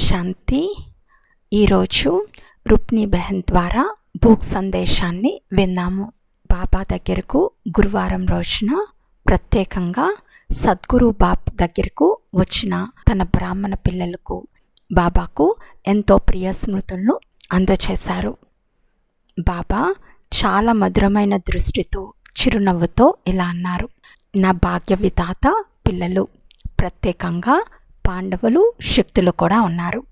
శాంతి. ఈరోజు రుక్ని బెహన్ ద్వారా బుక్ సందేశాన్ని విన్నాము. బాబా దగ్గరకు గురువారం రోజున ప్రత్యేకంగా సద్గురు బాబ్ దగ్గరకు వచ్చిన తన బ్రాహ్మణ పిల్లలకు బాబాకు ఎంతో ప్రియ స్మృతులను అందచేశారు. బాబా చాలా మధురమైన దృష్టితో చిరునవ్వుతో ఇలా అన్నారు. నా భాగ్య విధాత పిల్లలు. ప్రత్యేకంగా పాండవులు శక్తులు కూడా ఉన్నారు.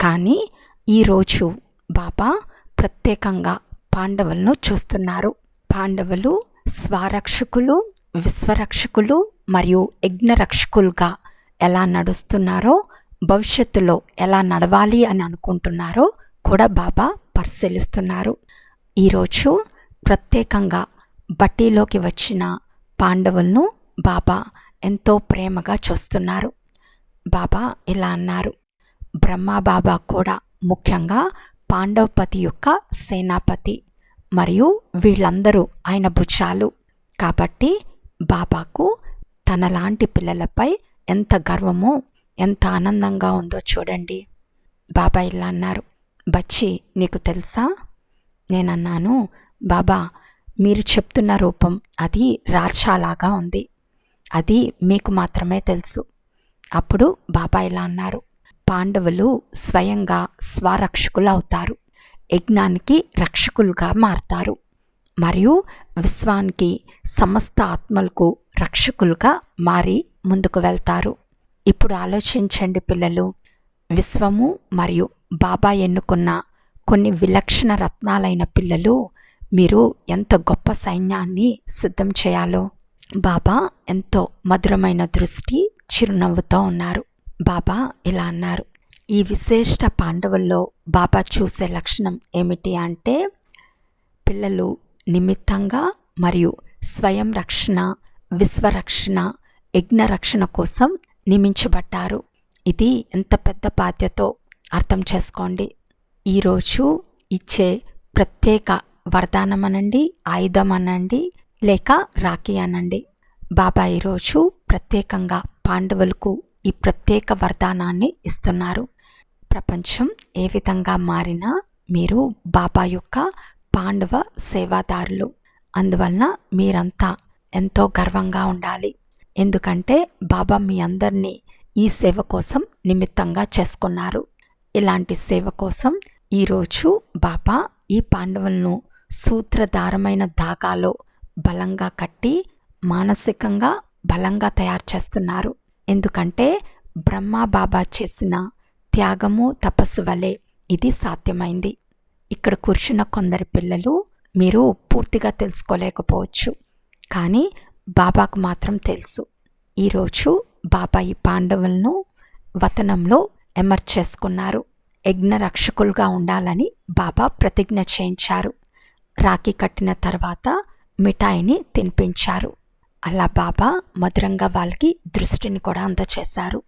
కానీ ఈరోజు బాబా ప్రత్యేకంగా పాండవులను చూస్తున్నారు. పాండవులు స్వరక్షకులు విశ్వరక్షకులు మరియు యజ్ఞరక్షకులుగా ఎలా నడుస్తున్నారో భవిష్యత్తులో ఎలా నడవాలి అని అనుకుంటున్నారో కూడా బాబా పరిశీలిస్తున్నారు. ఈరోజు ప్రత్యేకంగా బట్టీలోకి వచ్చిన పాండవులను బాబా ఎంతో ప్రేమగా చూస్తున్నారు. బాబా ఇలా అన్నారు. బ్రహ్మా బాబా కూడా ముఖ్యంగా పాండవపతి యొక్క సేనాపతి మరియు వీళ్ళందరూ ఆయన భుజాలు. కాబట్టి బాబాకు తనలాంటి పిల్లలపై ఎంత గర్వమో ఎంత ఆనందంగా ఉందో చూడండి. బాబా ఇలా అన్నారు. బచ్చి నీకు తెలుసా? నేనన్నాను. బాబా మీరు చెప్తున్న రూపం అది రార్చాలాగా ఉంది. అది మీకు మాత్రమే తెలుసు. అప్పుడు బాబా ఇలా అన్నారు. పాండవులు స్వయంగా స్వరక్షకులు అవుతారు యజ్ఞానికి రక్షకులుగా మారతారు. మరియు విశ్వానికి సమస్త ఆత్మలకు రక్షకులుగా మారి ముందుకు వెళ్తారు. ఇప్పుడు ఆలోచించండి పిల్లలు. విశ్వము మరియు బాబా ఎన్నుకున్న కొన్ని విలక్షణ రత్నాలైన పిల్లలు మీరు ఎంత గొప్ప సైన్యాన్ని సిద్ధం చేయాలో. బాబా ఎంతో మధురమైన దృష్టి చిరునవ్వుతో ఉన్నారు. బాబా ఇలా అన్నారు. ఈ విశిష్ట పాండవుల్లో బాబా చూసే లక్షణం ఏమిటి అంటే పిల్లలు నిమిత్తంగా మరియు స్వయం రక్షణ విశ్వరక్షణ యజ్ఞరక్షణ కోసం నియమించబడ్డారు. ఇది ఎంత పెద్ద బాధ్యతో అర్థం చేసుకోండి. ఈరోజు ఇచ్చే ప్రత్యేక వరదానం అనండి ఆయుధం అనండి లేక రాఖీ అనండి. బాబా ఈరోజు ప్రత్యేకంగా పాండవులకు ఈ ప్రత్యేక వరదానాన్ని ఇస్తున్నారు. ప్రపంచం ఏ విధంగా మారినా మీరు బాబా యొక్క పాండవ సేవాదారులు. అందువలన మీరంతా ఎంతో గర్వంగా ఉండాలి. ఎందుకంటే బాబా మీ అందరినీ ఈ సేవ కోసం నిమిత్తంగా చేసుకున్నారు. ఇలాంటి సేవ కోసం ఈరోజు బాబా ఈ పాండవులను సూత్రధారమైన దాగాలో బలంగా కట్టి మానసికంగా బలంగా తయారు చేస్తున్నారు. ఎందుకంటే బ్రహ్మ బాబా చేసిన త్యాగము తపస్సు వలె ఇది సాధ్యమైంది. ఇక్కడ కూర్చున్న కొందరి పిల్లలు మీరు పూర్తిగా తెలుసుకోలేకపోవచ్చు. కానీ బాబాకు మాత్రం తెలుసు. ఈరోజు బాబా ఈ పాండవులను వతనంలో ఎమర్జ్ చేసుకున్నారు. ఉండాలని బాబా ప్రతిజ్ఞ చేయించారు. రాఖీ కట్టిన తర్వాత మిఠాయిని తినిపించారు. అలా బాబా మధురంగా వాళ్ళకి దృష్టిని కూడా అందచేశారు.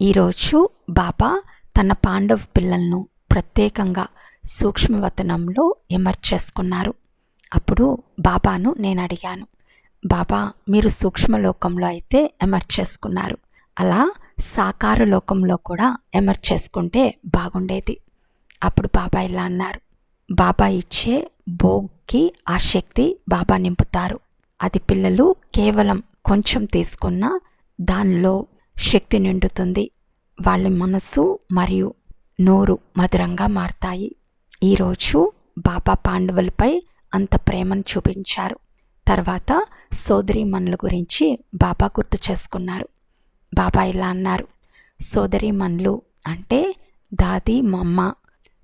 ఈరోజు బాబా తన పాండవ పిల్లలను ప్రత్యేకంగా సూక్ష్మవతనంలో ఎమర్జ్ చేసుకున్నారు అప్పుడు బాబాను నేను అడిగాను బాబా మీరు సూక్ష్మలోకంలో అయితే ఎమర్జ్ చేసుకున్నారు అలా సాకార లోకంలో కూడా ఎమర్జ్ చేసుకుంటే బాగుండేది. అప్పుడు బాబా ఇలా అన్నారు బాబా ఇచ్చే భోగ్కి ఆ శక్తి బాబా నింపుతారు. అది పిల్లలు కేవలం కొంచెం తీసుకున్నా దానిలో శక్తి నిండుతుంది. వాళ్ళ మనస్సు మరియు నోరు మధురంగా మారతాయి. ఈరోజు బాబా పాండవులపై అంత ప్రేమను చూపించారు. తర్వాత సోదరీమణుల గురించి బాబా గుర్తు చేసుకున్నారు. బాబా ఇలా అన్నారు సోదరీమణులు అంటే దాది మమ్మ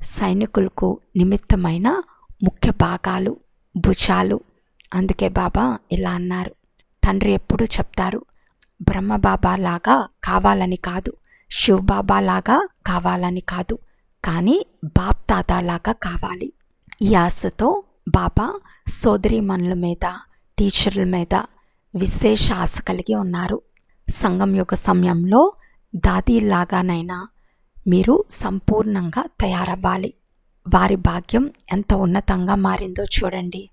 సైనికులకు నిమిత్తమైన ముఖ్య భాగాలు భుజాలు అందుకే బాబా ఇలా అన్నారు. తండ్రి ఎప్పుడూ చెప్తారు బ్రహ్మబాబా లాగా కావాలని కాదు శివబాబా లాగా కావాలని కాదు కానీ బాప్ తాతాలాగా కావాలి. ఈ ఆశతో బాబా సోదరీమణుల మీద టీచర్ల మీద విశేష ఆశ కలిగి ఉన్నారు. సంఘం యొక్క సమయంలో దాదీలాగానైనా మీరు సంపూర్ణంగా తయారవ్వాలి. వారి భాగ్యం ఎంత ఉన్నతంగా మారిందో చూడండి.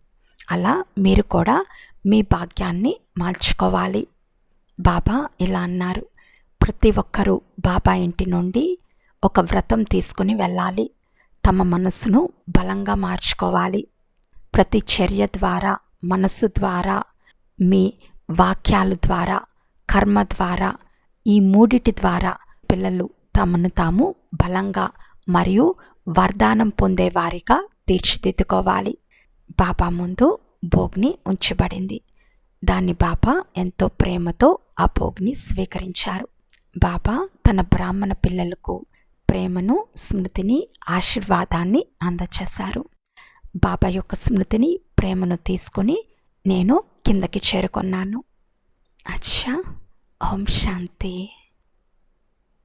అలా మీరు కూడా మీ భాగ్యాన్ని మార్చుకోవాలి. బాబా ఇలా అన్నారు. ప్రతి ఒక్కరూ బాబా ఇంటి నుండి ఒక వ్రతం తీసుకుని వెళ్ళాలి. తమ మనసును బలంగా మార్చుకోవాలి. ప్రతి చర్య ద్వారా మనసు ద్వారా మీ వాక్యాల ద్వారా కర్మ ద్వారా ఈ మూడిటి ద్వారా పిల్లలు తమను తాము బలంగా మరియు వరదానం పొందేవారిగా తీర్చిదిద్దుకోవాలి. బాబా ముందు భోగ్ని ఉంచబడింది. దాన్ని బాబా ఎంతో ప్రేమతో ఆ భోగ్ని స్వీకరించారు. బాబా తన బ్రాహ్మణ పిల్లలకు ప్రేమను స్మృతిని ఆశీర్వాదాన్ని అందచేశారు. బాబా యొక్క స్మృతిని ప్రేమను తీసుకొని నేను కిందకి చేరుకున్నాను. అచ్చా! ఓం శాంతి.